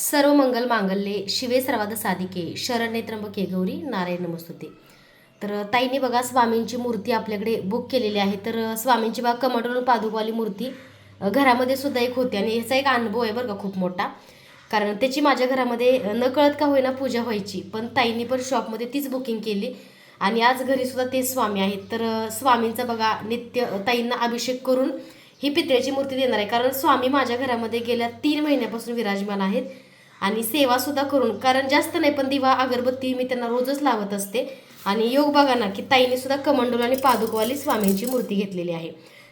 सर्व मंगल मांगल्ये शिवे सर्वाद साधिके शरण्ये त्र्यंबके गौरी नारायण नमस्तुते. तर ताईने बघा स्वामींची मूर्ती आपल्याकडे बुक केलेली आहे. तर स्वामींची बघा कमंडलून पादुकवाली मूर्ती घरामध्ये सुद्धा एक होती आणि याचा एक अनुभव आहे बरं का खूप मोठा. कारण त्याची माझ्या घरामध्ये न कळत का होईना पूजा व्हायची पण ताईंनी पण शॉपमध्ये तीच बुकिंग केली आणि आज घरी सुद्धा तेच स्वामी आहेत. तर स्वामींचा बघा नित्य ताईंना अभिषेक करून ही पितळेची मूर्ती देणार आहे. कारण स्वामी माझ्या घरामध्ये गेल्या तीन महिन्यापासून विराजमान आहेत. आणि सेवा सुद्धा करून कारण जास्त नाही पण दिवा अगरबत्ती मी त्यांना रोजच लावत असते. आणि योग बघा ना की ताईने सुद्धा कमंडोल आणि पादुकवाली स्वामींची मूर्ती घेतलेली आहे.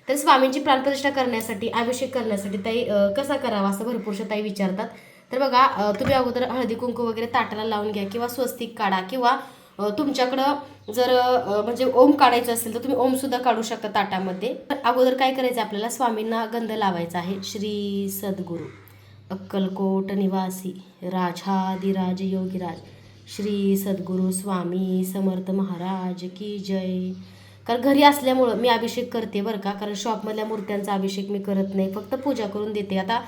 तर स्वामींची प्राणप्रतिष्ठा करण्यासाठी अभिषेक करण्यासाठी ताई कसा करावा असं भरपूरशा ताई विचारतात. तर बघा तुम्ही अगोदर हळदी कुंकू वगैरे ताटाला लावून घ्या किंवा स्वस्तिक काढा किंवा तुमच्याकडं जर म्हणजे ओम काढायचं असेल तर तुम्ही ओमसुद्धा काढू शकता ताटामध्ये. तर अगोदर काय करायचं आपल्याला? स्वामींना गंध लावायचा आहे. श्री सद्गुरू. अक्कलकोट निवासी राजाधिराज योगीराज श्री सद्गुरू स्वामी समर्थ महाराज की जय. कारण घरी असल्यामुळं मी अभिषेक करते बरं का? कारण शॉपमधल्या मूर्त्यांचा अभिषेक मी करत नाही. फक्त पूजा करून देते. आता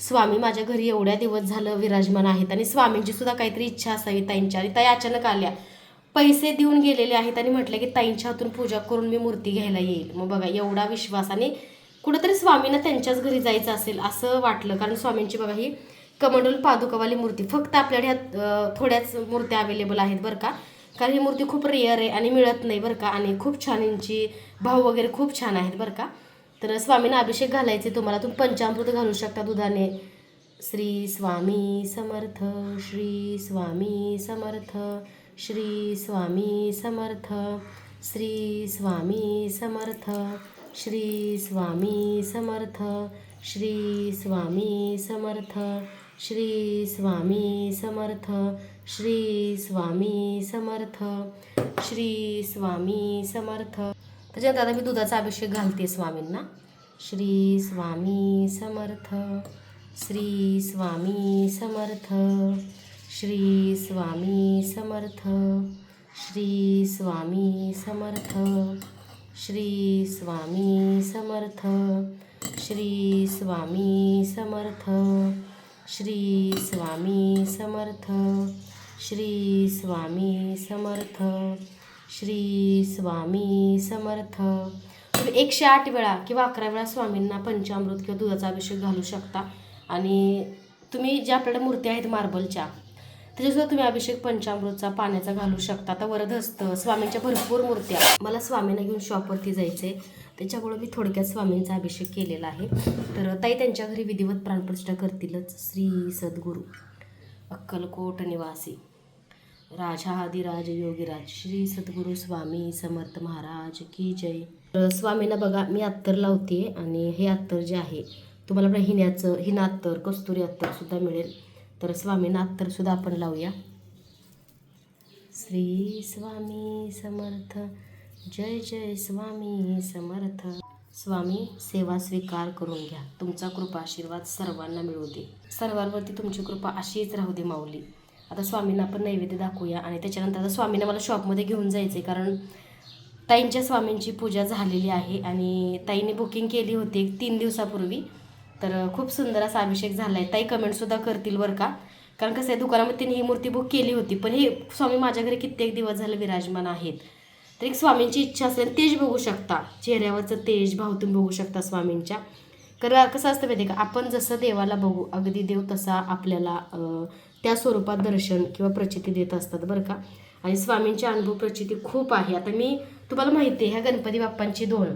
स्वामी माझ्या घरी एवढ्या दिवस झालं विराजमान आहेत आणि स्वामींची सुद्धा काहीतरी इच्छा असावी ताईंच्या. आणि ताई अचानक आल्या. पैसे देऊन गेलेले आहेत आणि म्हटलं की ताईंच्या हातून पूजा करून मी मूर्ती घ्यायला येईल. मग बघा एवढा विश्वास आणि कुठंतरी स्वामींना त्यांच्याच घरी जायचं असेल असं वाटलं. कारण स्वामींची बघा ही कमंडल पादुकावाली मूर्ती. फक्त आपल्याकडे ह्यात, थोड्याच मूर्त्या अवेलेबल आहेत बरं का. कारण ही मूर्ती खूप रेअर आहे आणि मिळत नाही बरं का. आणि खूप छान यांची भाव वगैरे खूप छान आहेत बरं का. तर स्वामींना अभिषेक घालायचे तुम्हाला. तुम्ही पंचामृत घालू शकता दुधाने. श्री स्वामी समर्थ श्री स्वामी समर्थ श्री स्वामी समर्थ श्री स्वामी समर्थ. श्री स्वामी समर्थ श्री स्वामी समर्थ श्री स्वामी समर्थ श्री स्वामी समर्थ श्री स्वामी समर्थ. त्याच्यानंतर आता मी दुधाचा अभिषेक घालते स्वामींना. श्री स्वामी समर्थ श्री स्वामी समर्थ श्री स्वामी समर्थ श्री स्वामी समर्थ. श्री स्वामी समर्थ श्री स्वामी समर्थ श्री स्वामी समर्थ श्री स्वामी समर्थ श्री स्वामी समर्थ. तुम्ही एकशे आठ वेळा किंवा अकरा वेळा स्वामींना पंचामृत किंवा दुधाचा अभिषेक घालू शकता. आणि तुम्ही ज्या आपल्याकडे मूर्ती आहेत मार्बलच्या त्याच्यासुद्धा तुम्ही अभिषेक पंचामृतचा पाण्याचा घालू शकता आता वरदहस्त स्वामींच्या भरपूर मूर्त्या. मला स्वामींना घेऊन शॉपवरती जायचे त्याच्यामुळे मी थोडक्यात स्वामींचा अभिषेक केलेला आहे. तर ताई त्यांच्या घरी विधिवत प्राणप्रतिष्ठा करतीलच. श्री सद्गुरू अक्कलकोट निवासी. राजा आदिराज योगीराज. श्री सद्गुरू स्वामी समर्थ महाराज की जय. तर स्वामींना बघा मी अत्तर लावते आणि हे अत्तर जे आहे तुम्हाला हिण्याचं हिन्याचं हिना अत्तर कस्तुरी अत्तर सुद्धा मिळेल. तर स्वामींना अत्तर सुद्धा आपण लावूया. श्री स्वामी समर्थ जय जय स्वामी समर्थ. स्वामी सेवा स्वीकार करून घ्या. तुमचा कृपा आशीर्वाद सर्वांना मिळू दे. सर्वांवरती तुमची कृपा अशीच राहू दे माऊली. आता स्वामींना आपण नैवेद्य दाखवूया आणि त्याच्यानंतर आता स्वामींना मला शॉपमध्ये घेऊन जायचं आहे कारण ताईंच्या स्वामींची पूजा झालेली आहे आणि ताईने बुकिंग केली होती एक तीन दिवसापूर्वी. तर खूप सुंदर असा अभिषेक झाला आहे ताई कमेंटसुद्धा करतील बरं का? कारण कसं आहे दुकानामध्ये तिने ही मूर्ती बुक केली होती. पण हे स्वामी माझ्या घरी कित्येक दिवस झाले विराजमान आहेत. तर एक स्वामींची इच्छा असेल तेज बघू शकता. चेहऱ्यावरचं तेज भावतून बघू शकता स्वामींच्या. कारण कसं असतं माहिती आहे का? आपण जसं देवाला बघू अगदी देव तसा आपल्याला त्या स्वरूपात दर्शन किंवा प्रचिती देत असतात बरं का? आणि स्वामींचे अनुभव प्रचिती खूप आहे. आता मी तुम्हाला माहिती आहे ह्या गणपती बाप्पांची दोन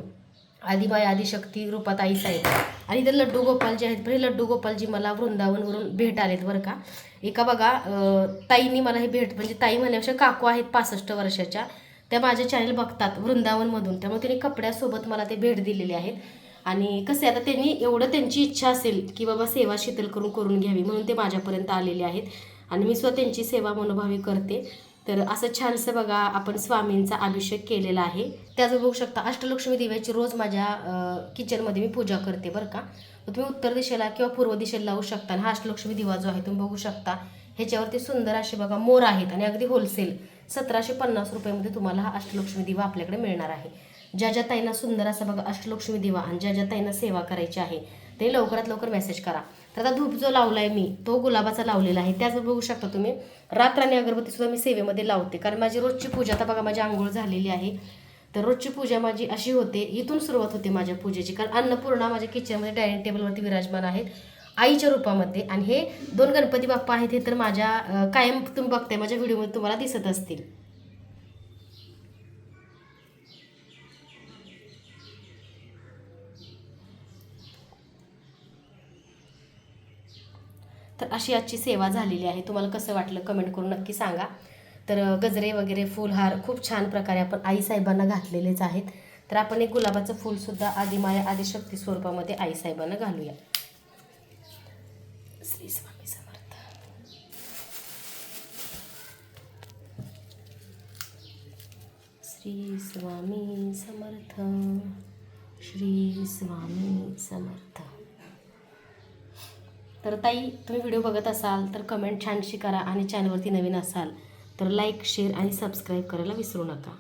आदिबाई आदिशक्ती रूपात साहेब आणि इथे लड्डू गोपाल जे आहेत. पण हे लड्डू गोपालजी मला वृंदावनवरून भेट आलेत बरं का. एका बघा ताईंनी मला हे भेट म्हणजे ताई म्हणल्यापेक्षा काकू आहेत पासष्ट वर्षाच्या. त्या माझे चॅनल बघतात वृंदावनमधून. त्यामुळे त्यांनी कपड्यासोबत मला ते भेट दिलेले आहेत. आणि कसे आता त्यांनी एवढं त्यांची इच्छा असेल की बाबा सेवा शीतल करून करून घ्यावी म्हणून ते माझ्यापर्यंत आलेले आहेत. आणि मी स्वतः त्यांची सेवा मनोभावी करते. तर असं छानसं बघा आपण स्वामींचा अभिषेक केलेला आहे. त्याचं बघू शकता अष्टलक्ष्मी देव्याची रोज माझ्या किचनमध्ये मी पूजा करते बरं का. तुम्ही उत्तर दिशेला किंवा पूर्व दिशेला लावू शकता आणि हा अष्टलक्ष्मी दिवा जो आहे तुम्ही बघू शकता. ह्याच्यावरती सुंदर असे बघा मोर आहेत आणि अगदी होलसेल सतराशे पन्नास रुपयामध्ये तुम्हाला हा अष्टलक्ष्मी दिवा आपल्याकडे मिळणार आहे. ज्या ज्या ताईंना सुंदर असा बघा अष्टलक्ष्मी दिवा आणि ज्या ज्या ताईंना सेवा करायची आहे ते लवकरात लवकर मेसेज करा. तर आता धूप जो लावला आहे मी तो गुलाबाचा लावलेला आहे. त्याच बघू शकता तुम्ही. रात्राने अगरबत्तीसुद्धा मी सेवेमध्ये लावते. कारण माझी रोजची पूजा आता बघा माझी आंघोळ झालेली आहे. तर रोजची पूजा माझी अशी होते इथून सुरुवात होते माझ्या पूजेची. कारण अन्नपूर्णा माझ्या किचनमध्ये डायनिंग टेबलवरती विराजमान आहेत आईच्या रूपामध्ये. आणि हे दोन गणपती बाप्पा आहेत हे तर माझ्या कायम तुम्ही बघताय माझ्या व्हिडिओमध्ये तुम्हाला दिसत असतील. तर अशी आजची सेवा झालेली आहे. तुम्हाला कसं वाटलं कमेंट करून नक्की सांगा. तर गजरे वगैरे फुलहार खूप छान प्रकारे आपण आईसाहेबांना घातलेलेच आहेत. तर आपण एक गुलाबाचं फूलसुद्धा आदिमाया आदिशक्ती स्वरूपामध्ये आईसाहेबांना घालूया. श्री स्वामी समर्थ. श्री स्वामी समर्थ. श्री स्वामी समर्थ. तर ताई तुम्ही व्हिडिओ बघत असाल तर कमेंट छानशी करा आणि चॅनलवरती नवीन असाल तर लाईक शेअर आणि सबस्क्राईब करायला विसरू नका.